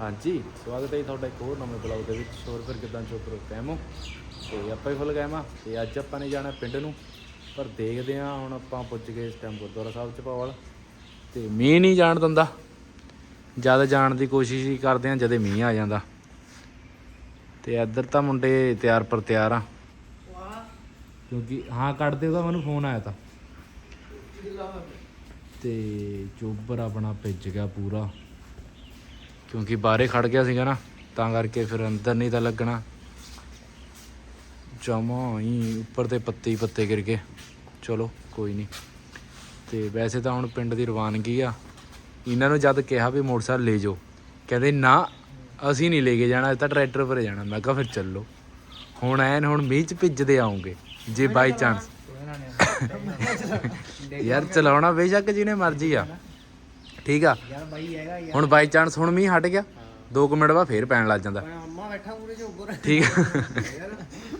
ਹਾਂਜੀ, ਸਵਾਗਤ ਹੈ ਜੀ ਤੁਹਾਡਾ ਇੱਕ ਹੋਰ ਨਵੇਂ ਬਲੌਗ ਦੇ ਵਿੱਚ। ਹੋਰ ਫਿਰ ਕਿਦਾਂ ਚੋਪਰ ਕਹਿਮੋ ਤੇ ਆਪਾਂ ਹੀ ਫੁੱਲ ਗਏ ਤੇ ਅੱਜ ਆਪਾਂ ਨੇ ਜਾਣਾ ਪਿੰਡ ਨੂੰ। ਪਰ ਦੇਖਦੇ ਹਾਂ, ਹੁਣ ਆਪਾਂ ਪੁੱਜ ਗਏ ਇਸ ਟਾਈਮ ਗੁਰਦੁਆਰਾ ਸਾਹਿਬ ਚ ਪਾਵਲ। ਤੇ ਮੀਂਹ ਨਹੀਂ ਜਾਣ ਦਿੰਦਾ। ਜਦ ਜਾਣ ਦੀ ਕੋਸ਼ਿਸ਼ ਹੀ ਕਰਦੇ ਹਾਂ, ਜਦੇ ਮੀਂਹ ਆ ਜਾਂਦਾ। ਤੇ ਇੱਧਰ ਤਾਂ ਮੁੰਡੇ ਤਿਆਰ ਪਰ ਤਿਆਰ ਆ। ਕਿਉਂਕਿ, ਹਾਂ, ਕੱਢਦੇ ਉਹਦਾ ਮੈਨੂੰ ਫੋਨ ਆਇਆ ਤਾਂ। ਤੇ ਚੋਬਰ ਆਪਣਾ ਭਿੱਜ ਗਿਆ ਪੂਰਾ। ਕਿਉਂਕਿ ਬਾਹਰੇ ਖੜ ਗਿਆ ਸੀਗਾ ਨਾ ਤਾਂ ਕਰਕੇ ਫਿਰ ਅੰਦਰ ਨਹੀਂ ਤਾਂ ਲੱਗਣਾ। ਜਮਾ ਹੀ ਉੱਪਰ ਤੇ ਪੱਤੇ ਹੀ ਪੱਤੇ ਗਿਰ ਗਏ। ਚਲੋ ਕੋਈ ਨਹੀਂ। ਤੇ ਵੈਸੇ ਤਾਂ ਹੁਣ ਪਿੰਡ ਦੀ ਰਵਾਨਗੀ ਆ। ਇਹਨਾਂ ਨੂੰ ਜਦ ਕਿਹਾ ਵੀ ਮੋਟਰਸਾਈਕਲ ਲੈ ਜਾਓ ਕਹਿੰਦੇ ਨਾ ਅਸੀਂ ਨਹੀਂ ਲੈ ਕੇ ਜਾਣਾ ਇਹ ਤਾਂ ਟਰੈਕਟਰ ਪਰ ਜਾਣਾ। ਮੈਂ ਕਿਹਾ ਫਿਰ ਚੱਲੋ। ਹੁਣ ਐਨ ਹੁਣ ਮੀਂਹ ਚ ਭਿੱਜਦੇ ਆਉਂਗੇ ਜੇ ਬਾਈ ਚਾਂਸ ਯਾਰ ਚਲਾਉਣਾ ਬੇਸ਼ੱਕ ਜਿਹਨੇ ਮਰਜ਼ੀ ਆ। ਠੀਕ ਆ? ਯਾਰ ਬਾਈ ਹੈਗਾ ਯਾਰ। ਹੁਣ ਬਾਈ ਚਾਂਸ ਹੁਣ ਮੀਂਹ ਹਟ ਗਿਆ? 2 ਮਿੰਟ ਬਾਅਦ ਫੇਰ ਪੈਣ ਲੱਗ ਜਾਂਦਾ। ਮੈਂ ਅੰਮਾ ਬੈਠਾ ਪੂਰੇ ਜੋ ਉੱਪਰ ਠੀਕ ਆ।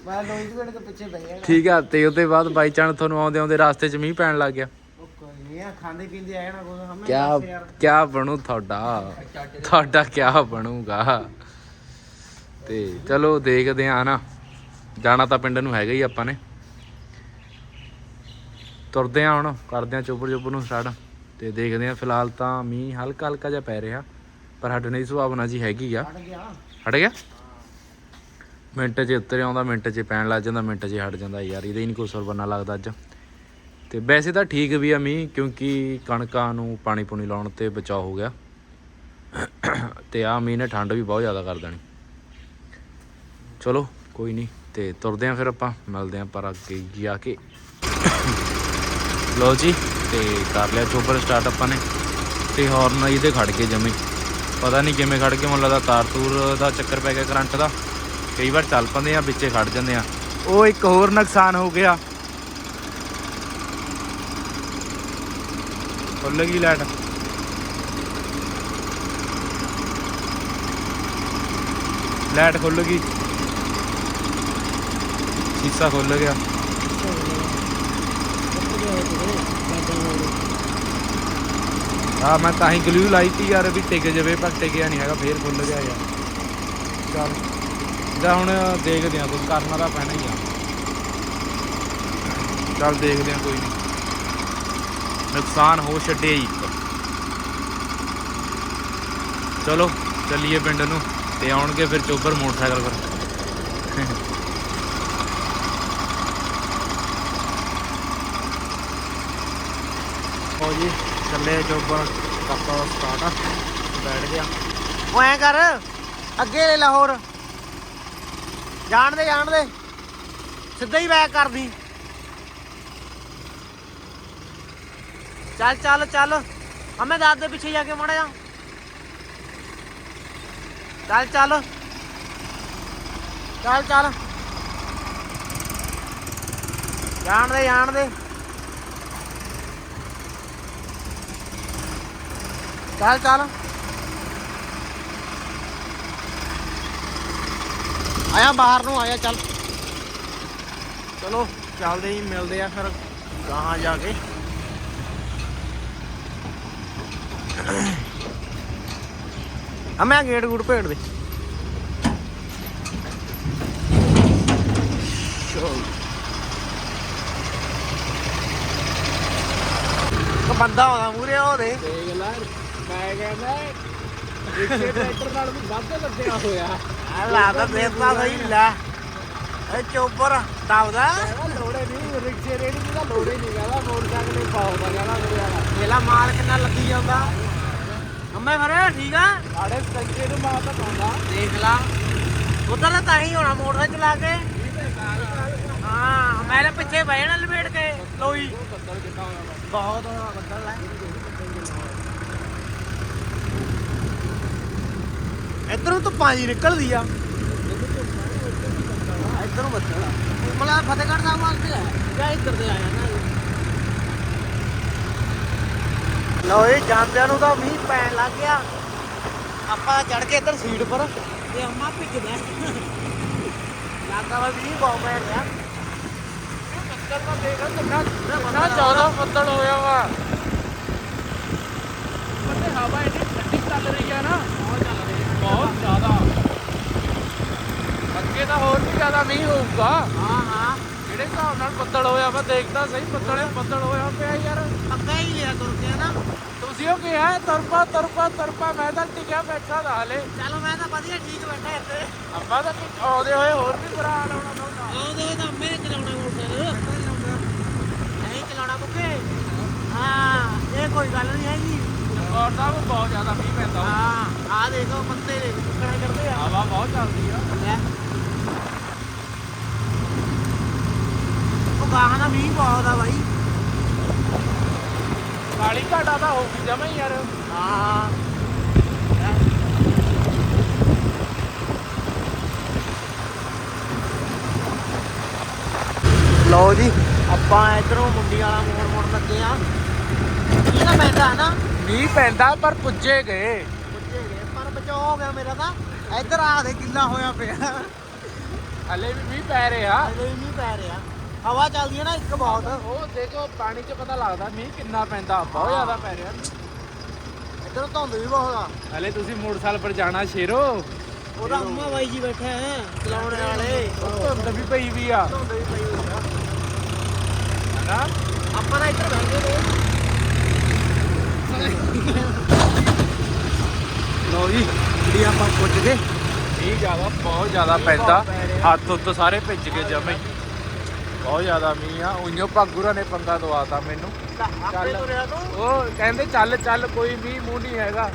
ਮੈਂ ਲੋਈ ਦੇ ਤੋਂ ਪਿੱਛੇ ਬਹਿ ਗਿਆ। ਠੀਕ ਆ ਤੇ ਉਹਦੇ ਬਾਅਦ ਬਾਈ ਚਾਂਸ ਤੁਹਾਨੂੰ ਆਉਂਦੇ ਆਉਂਦੇ ਰਾਸਤੇ 'ਚ ਮੀਂਹ ਪੈਣ ਲੱਗ ਗਿਆ। ਖਾਂਦੇ ਪੀਂਦੇ ਆਏ ਨਾ ਹਮੇ ਕਿਆ ਕਿਆ ਬਣੂ ਤੁਹਾਡਾ? ਤੁਹਾਡਾ ਕਿਆ ਬਣੂਗਾ? ਤੇ ਚਲੋ ਦੇਖਦੇ ਆ ਨਾ। ਜਾਣਾ ਤਾਂ ਪਿੰਡ ਨੂੰ ਹੈਗਾ ਹੀ ਆਪਾਂ ਨੇ। ਤੁਰਦੇ ਆ ਹੁਣ ਕਰਦੇ ਆ ਚੋਪਰ ਚੋਪਰ ਨੂੰ ਸਟਾਰਟ। ਤੇ ਦੇਖਦੇ ਆ ਫਿਲਹਾਲ ਤਾਂ ਮੀਂਹ ਹਲਕਾ ਹਲਕਾ ਜਿਹਾ ਪੈ ਰਿਹਾ ਪਰ ਹਟਣੇ ਦੀ ਸੁਭਾਵਨਾ ਜੀ ਹੈਗੀ ਆ। ਹਟ ਗਿਆ। ਹਟ ਗਿਆ? ਮਿੰਟ 'ਚ ਉੱਤਰ ਆਉਂਦਾ ਮਿੰਟ 'ਚ ਪੈਣ ਲੱਗ ਜਾਂਦਾ ਮਿੰਟ 'ਚ ਹਟ ਜਾਂਦਾ ਯਾਰ ਇਹਦਾ ਹੀ ਨਹੀਂ ਕੋਈ ਸੁਰ ਬੰਨਾ ਲੱਗਦਾ ਅੱਜ। ਤੇ ਵੈਸੇ ਤਾਂ ਠੀਕ ਵੀ ਆ ਮੀਂਹ ਕਿਉਂਕਿ ਕਣਕਾਂ ਨੂੰ ਪਾਣੀ ਪੂਣੀ ਲਾਉਣ ਤੇ ਬਚਾਅ ਹੋ ਗਿਆ। ਤੇ ਆ ਮੀਂਹ ਨੇ ਠੰਡ ਵੀ ਬਹੁਤ ਜ਼ਿਆਦਾ ਕਰ ਦੇਣੀ। ਚਲੋ ਕੋਈ ਨਹੀਂ ਤੇ ਤੁਰਦੇ ਆ ਫਿਰ ਆਪਾਂ ਮਿਲਦੇ ਆ ਪਰ ਅੱਗੇ ਜਾ ਕੇ। ਲੋ ਜੀ। ਤੇ ਕਰ ਲਿਆ, ਚੋਪਰ ਸਟਾਰਟ ਆਪਾਂ ਨੇ। ਤੇ ਹੌਰਨ ਇਹਦੇ ਖੜ ਕੇ ਜਮੇ। ਪਤਾ ਨਹੀਂ ਕਿਵੇਂ ਖੜ ਕੇ ਮੈਨੂੰ ਲੱਗਦਾ ਤਾਰ ਤੂਰ ਦਾ ਚੱਕਰ ਪੈ ਗਿਆ ਕਰੰਟ ਦਾ। ਕਈ ਵਾਰ ਚੱਲ ਪੰਦੇ ਆ, ਵਿੱਚੇ ਖੜ ਜਾਂਦੇ ਆ। ਉਹ ਇੱਕ ਹੋਰ ਨੁਕਸਾਨ ਹੋ ਗਿਆ। ਖੁੱਲ ਗਈ ਲਾਈਟ। ਲਾਈਟ ਖੁੱਲ ਗਈ। ਸ਼ੀਸ਼ਾ ਖੁੱਲ ਗਿਆ। ਹਾਂ, ਮੈਂ ਤਾਂ ਹੀ ਗਲੂ ਲਾਈ ਤੀ ਯਾਰ ਵੀ ਟਿਕ ਜਾਵੇ, ਪਰ ਟਿਕਿਆ ਨਹੀਂ ਹੈਗਾ, ਫੇਰ ਖੁੱਲ ਗਿਆ ਯਾਰ। ਚੱਲ, ਜਾਂ ਹੁਣ ਦੇਖਦੇ ਆ ਕੁਝ ਕਰਨਾ ਤਾਂ ਪੈਣਾ ਹੀ ਆ। ਚੱਲ ਦੇਖਦੇ ਆ ਕੋਈ ਨਹੀਂ। ਨੁਕਸਾਨ ਹੋ ਛੱਡੇ ਇੱਕ ਚਲੋ, ਚੱਲੀਏ ਪਿੰਡ ਨੂੰ, ਤੇ ਆਉਣਗੇ ਫਿਰ ਚੋਬਰ ਮੋਟਰਸਾਈਕਲ ਪਰ। ਹੋ ਜੀ, ਚੱਲੇ ਚੋਬਰ ਕੱਪਾ ਸਟਾਰਟ ਬੈਠ ਗਿਆ ਉਹ ਐ ਕਰ, ਅੱਗੇ ਲੈ ਲਾਹੌਰ ਜਾਣ ਦੇ ਜਾਣ ਦੇ। ਸਿੱਧਾ ਹੀ ਬੈਕ ਕਰਦੀ। ਚੱਲ ਚੱਲ ਚੱਲ। ਅਮੇ ਦਾਦ ਦੇ ਪਿੱਛੇ ਜਾ ਕੇ ਮੜਾ ਜਾ ਚੱਲ ਚੱਲ। ਚੱਲ ਚੱਲ। ਜਾਣ ਦੇ ਜਾਣ ਦੇ। ਚੱਲ ਚੱਲ। ਆਇਆ ਬਾਹਰ ਨੂੰ, ਆਇਆ, ਚੱਲ। ਚਲੋ, ਚੱਲਦੇ ਹੀ ਮਿਲਦੇ ਆ ਫਿਰ ਗਾਹਾਂ ਜਾ ਕੇ। ਆ, ਮੈਂ ਗੇਟ ਗੂਟ ਭੇੜ ਦੇ। ਬੰਦਾ ਆਉਂਦਾ ਮੂਰੇ ਉਹਦੇ ਦੇਖ ਲੈ ਮੈਂ। ਕਹਿੰਦਾ ਰਿਕਸ਼ੇ ਟਰੈਕਟਰ ਨਾਲ ਵੀ ਵੱਧ ਲੱਗਿਆ ਹੋਇਆ। ਆ ਲਾਦਾ ਦੇਤਾ ਸਹੀ ਲੈ। ਇਹ ਚੋਪਰ ਦਵਦਾ ਲੋੜੇ ਨਹੀਂ ਰਿਕਸ਼ੇ ਰੇੜੀ ਦੀ ਤਾਂ ਲੋੜੇ ਨਹੀਂ ਕਹਿੰਦਾ ਮੋਟਰਸਾਈਕਲ ਹੀ ਪਾਉਂਦਾ ਕਹਿੰਦਾ ਮੇਰੇ ਵਾਲਾ। ਮੇਲਾ ਮਾਲ ਕਿੰਨਾ ਲੱਗੀ ਜਾਂਦਾ। ਅੰਮੇ ਫਰੇ ਠੀਕ ਆ? ਸਾਡੇ ਸਟੰਕੇ ਨੂੰ ਮਾਰ ਤਾਂ ਪਾਉਂਦਾ। ਦੇਖ ਲਾ। ਉਧਰ ਤਾਂ ਤਾਂ ਹੀ ਹੋਣਾ ਮੋਟਰਸਾਈਕਲ ਚਲਾ ਕੇ। ਹਾਂ ਮੇਰੇ ਪਿੱਛੇ ਬਹਿ ਜਾਣਾ ਲਪੇਟ ਕੇ ਲੋਈ। ਬੱਦਲ ਕਿੱਦਾਂ ਹੋਇਆ ਵਾ। ਬਹੁਤ ਹੋਣਾ ਬੱਦਲ ਹੈ ਇਧਰੋਂ ਤਾਂ ਪਾਣੀ ਨਿਕਲਦੀ ਆ। ਇਧਰੋਂ ਆ ਮਲਾ ਫਤਿਹਗੜ੍ਹ ਸਾਹਿਬ ਵਾਸਤੇ ਆ। ਜਾਂ ਇੱਧਰ ਦੇ ਆਇਆ ਨਾ ਲਓ ਇਹ ਜਾਂਦਿਆਂ ਨੂੰ ਤਾਂ ਮੀਂਹ ਪੈਣ ਲੱਗ ਗਿਆ। ਆਪਾਂ ਚੜ ਕੇ ਇੱਧਰ ਸੀਟ ਪਰ। ਤੇ ਅੰਮਾ ਭਿੱਜਦਾ। ਲੱਗਦਾ ਵਾ ਮੀਂਹ ਬਹੁਤ ਪੈ ਰਿਹਾ ਬੱਦਲ ਤਾਂ ਦੇਖ ਕਿੰਨਾ ਨਾ ਜ਼ਿਆਦਾ ਬੱਦਲ ਹੋਇਆ ਵਾ। ਬੰਦੇ ਹਵਾ ਇੰਨੀ ਠੰਡੀ ਚੱਲ ਰਹੀ ਆ ਨਾ। ਬਹੁਤ ਚੱਲ ਰਹੀ ਬਹੁਤ ਜ਼ਿਆਦਾ। ਅੱਗੇ ਤਾਂ ਹੋਰ ਵੀ ਜ਼ਿਆਦਾ ਮੀਂਹ ਹੋਊਗਾ। ਹਾਂ ਹਾਂ। ਜਿਹੜੇ ਹਿਸਾਬ ਨਾਲ ਬੱਦਲ ਹੋਇਆ ਮੈਂ ਦੇਖਦਾ ਸਹੀ ਬੱਦਲ ਬੱਦਲ ਹੋਇਆ ਪਿਆ ਯਾਰ। ਪੱਕਾ ਹੀ ਲਿਆ ਤੁਰ ਕੇ ਨਾ। ਤੁਸੀਂ ਉਹ ਕਿਹਾ ਹੈ, ਤਰਪਾ ਤਰਪਾ ਤਰਪਾ ਮੈਂ ਤਾਂ ਟਿਕਿਆ ਬੈਠਾ ਦਾ ਹਲੇ। ਚਲੋ ਮੈਂ ਤਾਂ ਵਧੀਆ ਠੀਕ ਬੈਠਾ ਇੱਥੇ। ਆਪਾਂ ਤਾਂ ਆਉਂਦੇ ਹੋਏ ਹੋਰ ਵੀ ਬੁਰਾ ਹਾਲ ਹੋਣਾ ਤੁਹਾਡਾ ਆਉਂਦੇ ਤਾਂ ਮੈਂ ਚਲਾਉਣਾ ਮੋਟਰ ਨਹੀਂ ਚਲਾਉਣਾ ਬੁੱਕੇ ਹਾਂ ਇਹ ਕੋਈ ਗੱਲ ਨਹੀਂ ਹੈਗੀ। ਔਰ ਤਾਂ ਬਹੁਤ ਜ਼ਿਆਦਾ ਮੀਂਹ ਪੈਂਦਾ। ਹਾਂ ਆ ਦੇਖੋ ਪੱਤੇ ਦੇ ਕਿਹੜਾ ਕਰਦੇ ਆ। ਹਵਾ ਬਹੁਤ ਚੱਲਦੀ ਆ। ਲੈ। ਉਹ ਗਾਹਾਂ ਦਾ ਮੀਂਹ ਬਹੁਤ ਆ ਬਾਈ। ਕਾਲੀ ਘਾਟਾ ਤਾਂ ਹੋਊਗੀ ਜਮਾ ਹੀ ਯਾਰ। ਹਾਂ। ਲਓ ਜੀ ਆਪਾਂ ਇਧਰੋਂ ਮੁੰਡੀ ਵਾਲਾ ਮੋੜ ਮੋੜ ਲੱਗੇ ਆ। ਇਹ ਤਾਂ ਪੈਂਦਾ ਹੈ ਨਾ? ਮੀਂਹ ਪੈਂਦਾ ਪਰ ਪੁੱਜੇ ਗਏ। ਪੁੱਛੇ ਗਏ ਪਰ ਬਚਾਅ ਹੋ ਗਿਆ ਮੇਰਾ ਤਾਂ। ਇੱਧਰ ਆ ਦੇ ਗਿੱਲਾ ਹੋਇਆ ਪਿਆ। ਹਲੇ ਵੀ ਮੀਂਹ ਪੈ ਰਿਹਾ। ਹਲੇ ਵੀ ਮੀਂਹ ਪੈ ਰਿਹਾ। ਹਵਾ ਚੱਲਦੀ ਹੈ ਨਾ ਇੱਕ ਬਹੁਤ। ਉਹ ਦੇਖੋ ਪਾਣੀ 'ਚ ਪਤਾ ਲੱਗਦਾ ਮੀਂਹ ਕਿੰਨਾ ਪੈਂਦਾ ਬਹੁਤ ਜ਼ਿਆਦਾ ਪੈ ਰਿਹਾ। ਇੱਧਰ ਧੁੰਦ ਵੀ ਬਹੁਤ ਆ। ਹਲੇ ਤੁਸੀਂ ਮੋਟਰਸਾਈਕਲ ਪਰ ਜਾਣਾ ਸ਼ੇਰੋ। ਉਹਦਾ ਅੰਮਾ ਬਾਈ ਜੀ ਬੈਠਾ ਹੈ ਚਲਾਉਣ ਵਾਲੇ। ਧੁੰਦ ਵੀ ਪਈ ਵੀ ਆ। ਧੁੰਦ ਵੀ ਪਈ ਹੋਈ ਆ। ਹਨਾ? ਆਪਾਂ ਨਾ ਇੱਧਰ ਬੈਠੇ ਨੇ। ਲੋ ਜੀ ਜਿਹੜੀ ਆਪਾਂ ਪੁੱਜ ਗਏ। ਮੀਂਹ ਜ਼ਿਆਦਾ ਬਹੁਤ ਜ਼ਿਆਦਾ ਪੈਂਦਾ। ਪੈ ਰਿਹਾ। ਹੱਥ ਉੱਤ ਸਾਰੇ ਭਿੱਜ ਗਏ ਜਮੇ। ਹੀ। ਬਹੁਤ ਜ਼ਿਆਦਾ ਮੀਂਹ ਆ। ਉਈਓ ਭਾਗੂਰਾ ਨੇ ਪੰਗਾ ਦਵਾਤਾ ਮੈਨੂੰ। ਆਪੇ ਚੱਲ। ਤੁਰਿਆ ਤੂੰ। ਉਹ ਕਹਿੰਦੇ ਚੱਲ ਚੱਲ ਕੋਈ ਮੀਂਹ ਮੂੰਹ ਨਹੀਂ ਹੈਗਾ।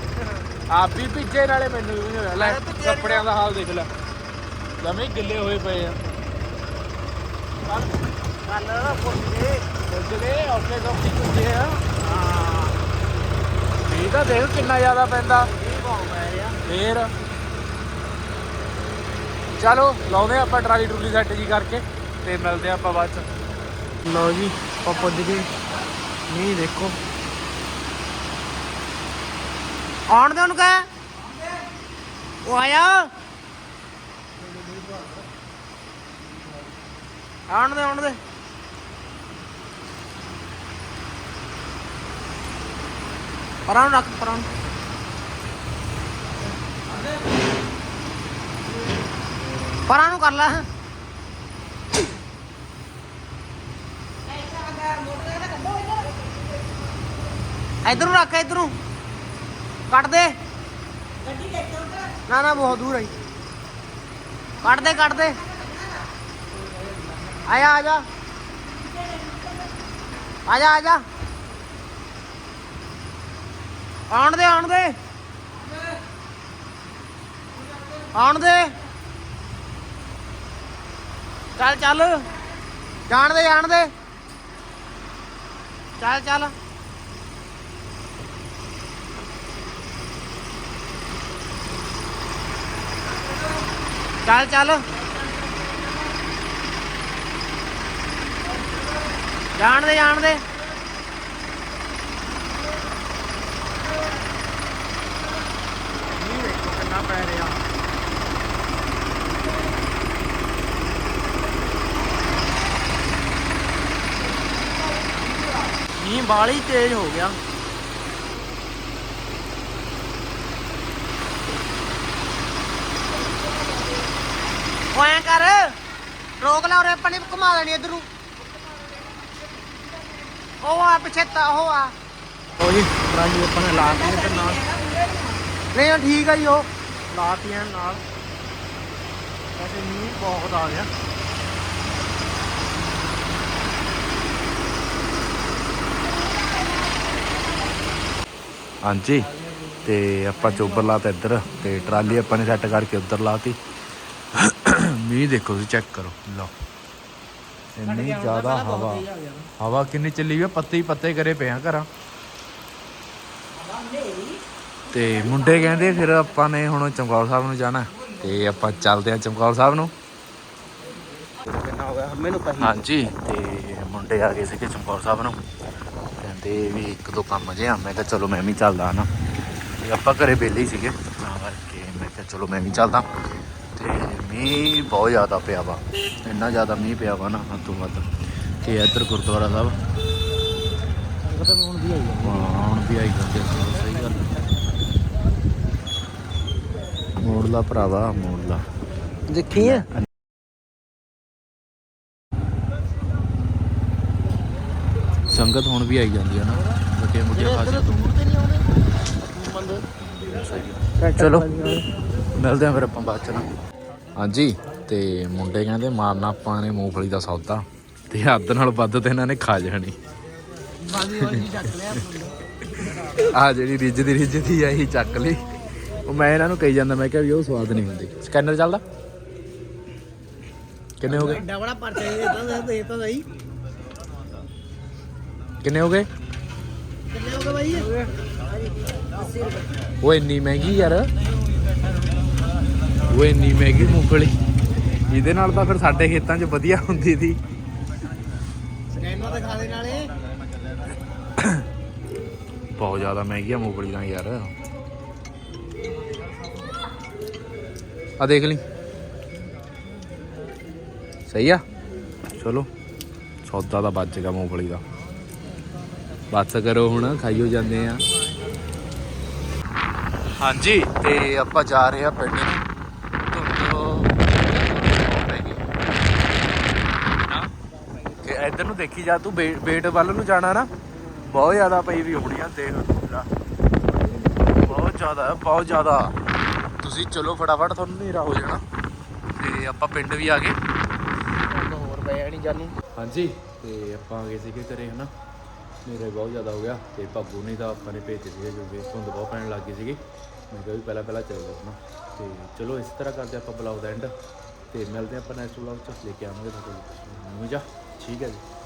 ਆਪ ਵੀ ਭਿੱਜੇ ਨਾਲੇ ਮੈਨੂੰ ਵੀ ਹੋਇਆ। ਲੈ ਕੱਪੜਿਆਂ ਦਾ ਹਾਲ ਦੇਖ ਲੈ। ਜਮੇ ਗਿੱਲੇ ਹੋਏ ਪਏ ਆ। ਚੱਲ ਪੁੱਜ ਗਏ। ਪੁੱਜ ਗਏ ਔਖੇ ਸੌਖੇ ਪੁੱਜੇ ਆ। ਹਾਂ ਮੀਂਹ ਤਾਂ ਦੇਖ ਕਿੰਨਾ ਜ਼ਿਆਦਾ ਪੈਂਦਾ। ਇਹ ਫੇਰ। ਚਲੋ, ਲਾਉਂਦੇ ਆਪਾਂ ਟਰਾਲੀ ਟਰੂਲੀ ਸੈੱਟ ਜੀ ਕਰਕੇ, ਤੇ ਮਿਲਦੇ ਆਪਾਂ ਬਾਅਦ ਚ। ਲਓ ਜੀ, ਆਪਾਂ ਪੁੱਜ ਗਏ। ਨਹੀਂ ਦੇਖੋ। ਆਉਣ ਦੇ ਉਹਨੂੰ ਕਹਿ। ਉਹ ਆਇਆ। ਆਉਣ ਦੇ ਆਉਣ ਦੇ। ਪਰਾਂ ਨੂੰ ਰੱਖ ਪਰਾਂ ਨੂੰ। ਪਰਾਂ ਨੂੰ ਕਰ ਲੈ। ਇਧਰੋਂ ਰੱਖ, ਇਧਰੋਂ ਕੱਟ ਦੇ। ਨਾ ਨਾ, ਬਹੁਤ ਦੂਰ ਆਈ ਕੱਟ ਦੇ ਕੱਟ ਦੇ। ਆਇਆ, ਆ ਜਾ। ਆ ਜਾ ਆ ਜਾ। ਆਉਣ ਦੇ ਆਉਣ ਦੇ। ਆਉਣ ਦੇ। ਚੱਲ ਚੱਲ। ਜਾਣ ਦੇ ਜਾਣ ਦੇ। ਚੱਲ ਚੱਲ। ਚੱਲ ਚੱਲ। ਜਾਣ ਦੇ ਜਾਣ ਦੇ ਨਹੀਂ ਦੇਖੋ ਕਿੰਨਾ ਪੈ ਰਿਹਾ ਮੀਂਹ ਬਾਲੀ ਤੇਜ਼ ਹੋ ਗਿਆ। ਐਂ ਕਰ ਰੋਕ ਲਾ ਉਰੇ ਆਪਾਂ ਨੇ ਘੁਮਾ ਦੇਣੀ ਇਧਰ। ਨੂੰ ਉਹ ਆ ਪਿੱਛੇ ਤਾਂ ਉਹ ਆ। ਉਹ ਜੀ ਰਾਜੀ ਆਪਾਂ ਨੇ ਲਾਤੀ ਇੱਧਰ ਨਾਲ। ਨਹੀਂ ਠੀਕ ਆ ਜੀ ਉਹ। ਲਾਤੀਆਂ ਨਾਲ। ਵੈਸੇ ਮੀਂਹ ਬਹੁਤ ਆ ਗਿਆ। ਹਾਂਜੀ ਤੇ ਆਪਾਂ ਚੋਬਰ ਲਾਤਾ ਇੱਧਰ ਤੇ ਟਰਾਲੀ ਆਪਾਂ ਨੇ ਸੈੱਟ ਕਰਕੇ ਉੱਧਰ ਲਾਤੀ। ਮੀਂਹ ਦੇਖੋ ਤੁਸੀਂ ਚੈੱਕ ਕਰੋ ਲਓ। ਇੰਨੀ ਜ਼ਿਆਦਾ ਹਵਾ ਹਵਾ ਕਿੰਨੀ ਚੱਲੀ ਆ, ਪੱਤੇ ਹੀ ਪੱਤੇ ਕਰੇ ਪਏ ਆ ਘਰਾਂ। ਤੇ ਮੁੰਡੇ ਕਹਿੰਦੇ ਫਿਰ ਆਪਾਂ ਨੇ ਹੁਣ ਚਮਕੌਰ ਸਾਹਿਬ ਨੂੰ ਜਾਣਾ। ਤੇ ਆਪਾਂ ਚੱਲਦੇ ਆ ਚਮਕੌਰ ਸਾਹਿਬ ਨੂੰ। ਕਿੰਨਾ ਹੋ ਗਿਆ? ਮੈਨੂੰ ਪਹੀ ਹਾਂਜੀ ਤੇ ਮੁੰਡੇ ਆ ਗਏ ਸੀਗੇ ਚਮਕੌਰ ਸਾਹਿਬ ਨੂੰ। ਕਹਿੰਦੇ ਵੀ ਇੱਕ ਦੋ ਕੰਮ ਜੇ ਆ ਮੈਂ ਕਿਹਾ ਚਲੋ ਮੈਂ ਵੀ ਚੱਲਦਾ ਨਾ। ਤੇ ਆਪਾਂ ਘਰੇ ਵਿਹਲੇ ਸੀਗੇ। ਤਾਂ ਕਰਕੇ ਮੈਂ ਕਿਹਾ ਚਲੋ ਮੈਂ ਵੀ ਚੱਲਦਾ। ਤੇ ਮੀਂਹ ਬਹੁਤ ਜ਼ਿਆਦਾ ਪਿਆ ਵਾ। ਇੰਨਾ ਜ਼ਿਆਦਾ ਮੀਂਹ ਪਿਆ ਵਾ ਨਾ ਹੱਦ ਵੱਧ। ਤੇ ਇੱਧਰ ਗੁਰਦੁਆਰਾ ਸਾਹਿਬ। ਸੰਗਤ ਹੁਣ ਵੀ ਆਈ ਹਾਂ, ਹੁਣ ਵੀ ਆਈ ਜਾਂਦੇ ਸਹੀ ਗੱਲ ਲਾ ਭਰਾਵਾ ਮੋੜਲਾ। ਦੇਖੀ ਹੈ ਸੰਗਤ ਹੁਣ ਵੀ ਆਈ ਜਾਂਦੀ ਹੈ ਨਾ। ਵੱਡੇ ਮੁੱਢੇ ਖਾਸੇ ਦੂਰ ਤੇ ਨਹੀਂ ਆਉਂਦੇ ਬੰਦੇ ਚਲੋ ਮਿਲਦੇ ਆ ਫਿਰ ਆਪਾਂ ਬਾਅਦ ਚ ਨਾ। ਹਾਂਜੀ ਤੇ ਮੁੰਡੇ ਕਹਿੰਦੇ ਮਾਰਨਾ ਆਪਾਂ ਨੇ ਮੂੰਗਫਲੀ ਦਾ ਸੌਦਾ। ਤੇ ਹੱਦ ਨਾਲ ਵੱਧ ਤੇ ਇਹਨਾਂ ਨੇ ਖਾ ਜਾਣੀ। ਆ ਜਿਹੜੀ ਰਿੱਜ ਦੀ ਰਿੱਜ ਦੀ ਆ ਇਹੀ ਚੱਕ ਲਈ। ਉਹ ਮੈਂ ਇਹਨਾਂ ਨੂੰ ਕਹੀ ਜਾਂਦਾ ਮੈਂ ਕਿਹਾ ਵੀ ਉਹ ਸਵਾਦ ਨਹੀਂ ਹੁੰਦੀ। ਸਕੈਨਰ ਚੱਲਦਾ? ਕਿੰਨੇ ਹੋ ਗਏ? ਐਡਾ ਬੜਾ ਪਰਚਾ ਇਹ ਤਾਂ ਦੇ ਤਾਂ ਸਹੀ ਕਿੰਨੇ ਹੋ ਗਏ? ਕਿੰਨੇ ਹੋ ਗਏ ਬਾਈ ਉਹ ਇੰਨੀ ਮਹਿੰਗੀ ਯਾਰ। ਉਹ ਇੰਨੀ ਮਹਿੰਗੀ ਮੂੰਗਫਲੀ। ਇਹਦੇ ਨਾਲ ਤਾਂ ਫਿਰ ਸਾਡੇ ਖੇਤਾਂ 'ਚ ਵਧੀਆ ਹੁੰਦੀ ਸੀ। ਸਕੈਨਰ ਦਿਖਾ ਦੇ ਨਾਲੇ ਬਹੁਤ ਜ਼ਿਆਦਾ ਮਹਿੰਗੀ ਆ ਮੂੰਗਫਲੀ ਤਾਂ ਯਾਰ। ਆ ਦੇਖ ਲਈ। ਸਹੀ ਆ? ਚਲੋ, ਸੌਦਾ ਤਾਂ ਬਚ ਗਿਆ ਮੂੰਗਫਲੀ ਦਾ। ਬਸ ਕਰੋ ਹੁਣ ਖਾਈਓ ਜਾਂਦੇ ਆ। ਹਾਂਜੀ ਤੇ ਆਪਾਂ ਜਾ ਰਹੇ ਆ ਪਿੰਡ ਨੂੰ। ਕਿ ਇੱਧਰ ਨੂੰ ਦੇਖੀ ਜਾ ਤੂੰ ਬੇਟ ਵੱਲ ਨੂੰ ਜਾਣਾ ਨਾ ਬਹੁਤ ਜ਼ਿਆਦਾ ਪਈ ਵੀ ਹੋਣੀਆਂ ਦੇਖ। ਬਹੁਤ ਜ਼ਿਆਦਾ ਹੈ, ਬਹੁਤ ਜ਼ਿਆਦਾ। ਤੁਸੀਂ ਚਲੋ ਫਟਾਫਟ ਤੁਹਾਨੂੰ ਹਨੇਰਾ ਹੋ ਜਾਣਾ। ਤੇ ਆਪਾਂ ਪਿੰਡ ਵੀ ਆ ਗਏ। ਹੋਰ ਪਏ ਨਹੀਂ ਜਾਨੂੰ ਹਾਂਜੀ ਤੇ ਆਪਾਂ ਆ ਗਏ ਸੀਗੇ ਘਰੇ ਹਨਾ। ਹਨੇਰਾ ਬਹੁਤ ਜ਼ਿਆਦਾ ਹੋ ਗਿਆ। ਤੇ ਭਾਬੂ ਨਹੀਂ ਤਾਂ ਆਪਾਂ ਨੇ ਭੇਜੇ ਸੀਗੇ, ਕਿਉਂਕਿ ਧੁੰਦ ਬਹੁਤ ਪੈਣ ਲੱਗ ਗਈ ਸੀਗੀ। ਮੈਂ ਕਿਹਾ ਵੀ ਪਹਿਲਾਂ ਪਹਿਲਾਂ ਚੱਲ ਜਾਓ ਹਨਾ। ਤੇ ਚਲੋ, ਇਸ ਤਰ੍ਹਾਂ ਕਰਦੇ ਆਪਾਂ ਬਲੌਗ ਦਾ ਐਂਡ ਤੇ ਮਿਲਦੇ ਆਪਾਂ ਨੈਕਸਟ ਬਲੌਗ ਚ। ਲੈ ਕੇ ਆਵਾਂਗੇ ਤੁਹਾਡੇ ਲਈ। ਜਾ। ਠੀਕ ਹੈ ਜੀ।